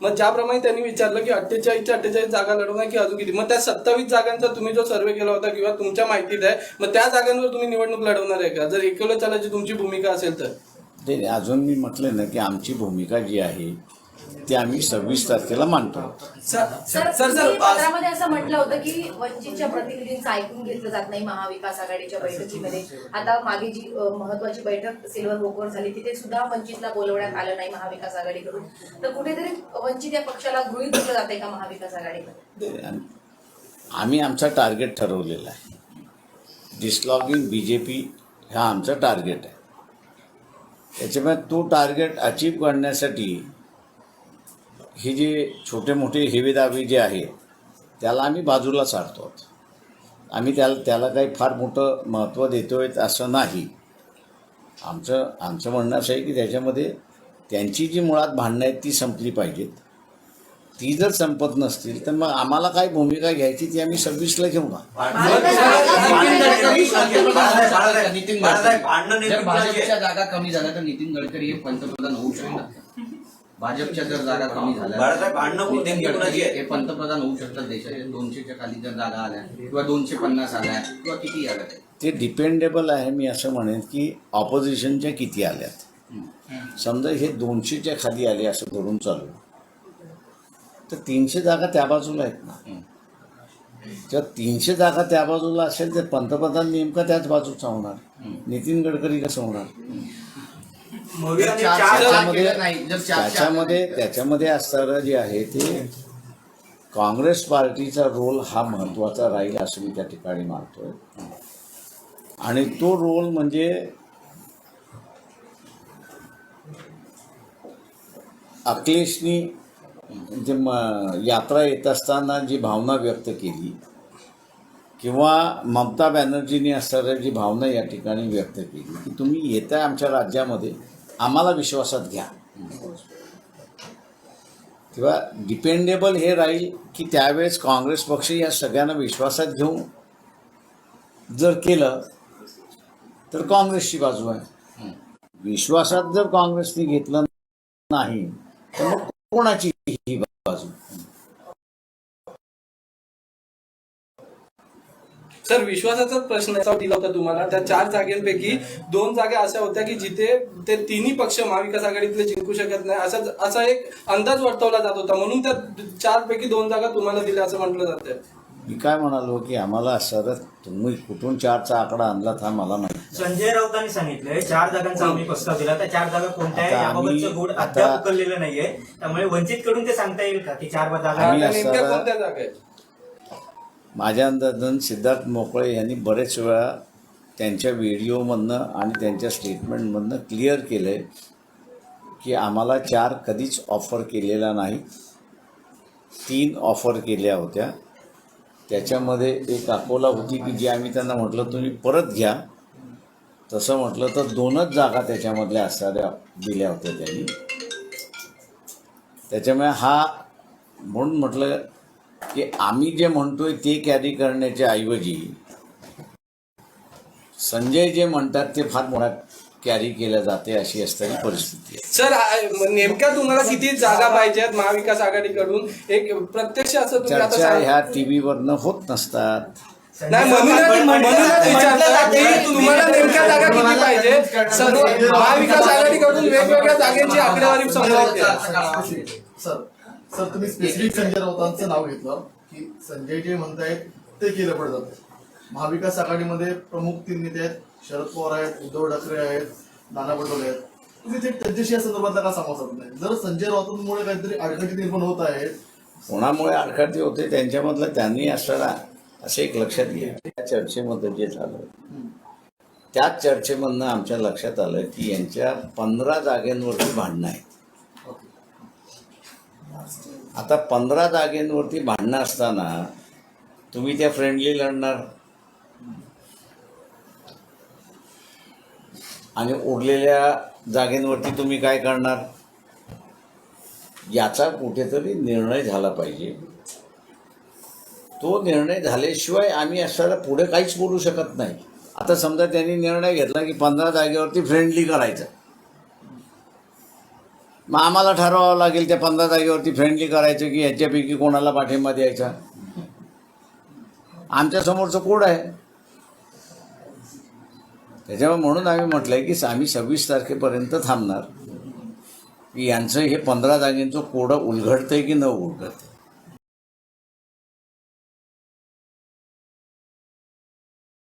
मग ज्याप्रमाणे त्यांनी विचारलं की अठ्ठेचाळीसच्या अठ्ठेचाळीस जागा लढवणार की अजून किती? मग त्या सत्तावीस जागांचा तुम्ही जो सर्वे केला होता किंवा तुमच्या माहितीत आहे मग त्या जागांवर तुम्ही निवडणूक लढवणार आहे का? जर एकवलं चालायची तुमची भूमिका असेल तर. ते अजून मी म्हटलं ना की आमची भूमिका जी आहे ती आम्ही सव्वीस तारखेला मांडतो सर सर सर पत्रामध्ये असं म्हटलं होतं की वंचितच्या प्रतिनिधींचं ऐकून घेतलं जात नाही महाविकास आघाडीच्या बैठकीमध्ये. आता मागे जी महत्वाची बैठक सिल्वर वोकवर झाली तिथे सुद्धा वंचितला बोलवण्यात आलं नाही महाविकास आघाडीकडून. तर कुठेतरी वंचित या पक्षाला गृहीत धरलं जाते का महाविकास आणि आम्ही आमचा टार्गेट ठरवलेला आहे. डिस्लॉगिंग बी जे पी हा आमचा टार्गेट आहे. त्याच्यामुळे तो टार्गेट अचीव करण्यासाठी हे जे छोटे मोठे हेवेदावे जे आहे त्याला आम्ही बाजूला सारतो. आम्ही त्याला त्याला काही फार मोठं महत्त्व देतोय असं नाही. आमचं आमचं म्हणणं असं आहे की त्याच्यामध्ये त्यांची जी मुळात भांडणं आहेत ती संपली पाहिजेत. ती जर संपत नसतील तर मग आम्हाला काय भूमिका घ्यायची ती आम्ही सव्वीसला घेऊ ना? भाजपच्या जागा कमी झाल्या तर नितीन गडकरी हे पंतप्रधान होऊ शकतात भाजपच्या जर जागा कमी झाल्या बाळासाहेब, भांडणं नितीन नेमकी गडकरी कोणाची आहे? हे पंतप्रधान होऊ शकतात देशाचे. दोनशेच्या खाली जर जागा आल्या किंवा दोनशे पन्नास आल्या किंवा किती आल्या? ते. ते डिपेंडेबल आहे मी असं म्हणेन की ऑपोजिशनच्या किती आल्यात. समजा हे दोनशेच्या खाली आले असं धरून चालू. तर तीनशे जागा त्या बाजूला आहेत ना. जर तीनशे जागा त्या बाजूला असेल तर पंतप्रधान नेमका त्याच बाजूचा होणार. नितीन गडकरी कसं होणार मोदी आणि चार- चार- चार- त्याच्यामध्ये त्याच्यामध्ये असणारं जे आहे ते काँग्रेस पार्टीचा रोल हा महत्त्वाचा राहील असं मी त्या ठिकाणी मानतोय. आणि तो रोल म्हणजे अखिलेशनी जे म यात्रा येत असताना जी भावना व्यक्त केली किंवा ममता बॅनर्जींनी असणारी जी भावना या ठिकाणी व्यक्त केली की तुम्ही येत्या आमच्या राज्यामध्ये आम्हाला विश्वासात घ्या. किंवा डिपेंडेबल हे राहील की त्यावेळेस काँग्रेस पक्ष या सगळ्यांना विश्वासात घेऊन जर केलं तर काँग्रेसची बाजू आहे. विश्वासात जर काँग्रेसने घेतलं नाही तर मग कोणाची ही बाजू? सर विश्वासाचाच प्रश्न असा दिला होता तुम्हाला त्या चार जागेपैकी दोन जागा अशा होत्या की जिथे ते तिन्ही पक्ष महाविकास आघाडीतले जिंकू शकत नाही असा असा एक अंदाज वर्तवला जात होता. म्हणून त्या चार पैकी दोन जागा तुम्हाला दिल्या असं म्हटलं जातं मी काय म्हणालो की आम्हाला सर तुम्ही कुठून चारचा आकडा आणला हा मला माहिती नाही. संजय राऊतांनी सांगितलंय चार जागांचा आम्ही प्रस्ताव दिला त्या चार जागा कोणत्या आता आम्ही- याबाबतचं गुड आता- अद्याप उकललेलं नाहीये. त्यामुळे वंचित कडून ते सांगता येईल का की चार जागा आम्ही त्या नेमक्या असं- कोणत्या जागा आहेत? माझ्या अंदाजन सिद्धार्थ मोकळे यांनी बरेच वेळा त्यांच्या व्हिडिओमधनं आणि त्यांच्या स्टेटमेंटमधनं क्लिअर केलं आहे की आम्हाला चार कधीच ऑफर केलेला नाही. तीन ऑफर केल्या होत्या. त्याच्यामध्ये एक अकोला होती की जी आम्ही त्यांना म्हटलं तुम्ही परत घ्या. तसं म्हटलं तर दोनच जागा त्याच्यामधल्या असणाऱ्या दिल्या होत्या त्यांनी. त्याच्यामुळे हा म्हणून म्हटलं की आम्ही जे म्हणतोय ते कॅरी करण्याच्या ऐवजी संजय जे म्हणतात ते फार मोठा कॅरी केलं जाते अशी असणारी परिस्थिती आहे सर आ- नेमक्या तुम्हाला किती जागा पाहिजेत महाविकास आघाडीकडून एक प्रत्यक्ष असं तुम्ही आता चर्चा सांग- ह्या होत नसतात नाही म्हणूनच म्हणूनच विचारलं की तुम्हाला नेमक्या जागा किती पाहिजे सर्व महाविकास आघाडीकडून वेगवेगळ्या जागेची आकडेवारी समोर येते सर सर तुम्ही स्पेसिफिक संजय राऊतांचं नाव घेतलं की संजय जे म्हणतायत ते केलं पडतं. महाविकास आघाडीमध्ये प्रमुख तीन नेते आहेत शरद पवार आहेत उद्धव ठाकरे आहेत नाना पटोले आहेत. तुम्ही ते त्यांच्याशी या संदर्भातला का संवाद साधत नाही? जर संजय राऊतांमुळे काहीतरी अडचणी निर्माण होत आहेत कोणामुळे आडकाठी होते त्यांच्यामधलं त्यांनी असणारा असं एक लक्षात घ्या. त्या चर्चेमध्ये जे झालं त्याच चर्चेमधनं आमच्या लक्षात आलं की यांच्या पंधरा जागेंवरती भांडणं आहेत. आता पंधरा जागेंवरती भांडणं असताना तुम्ही त्या फ्रेंडली लढणार. आणि उरलेल्या जागेंवरती तुम्ही काय करणार? याचा कुठेतरी निर्णय झाला पाहिजे. तो निर्णय झाल्याशिवाय आम्ही असल्याला पुढे काहीच बोलू शकत नाही. आता समजा त्यांनी निर्णय घेतला की पंधरा जागेवरती फ्रेंडली करायचं. मग आम्हाला ठरवावं लागेल त्या पंधरा जागेवरती फ्रेंडली करायचं की याच्यापैकी कोणाला पाठिंबा द्यायचा. आमच्या समोरचं कोड आहे? त्याच्यामुळे म्हणून आम्ही म्हटलंय की आम्ही सव्वीस तारखेपर्यंत थांबणार. की यांचं हे पंधरा जागेंचं कोडं उलगडतंय की न उलगडतंय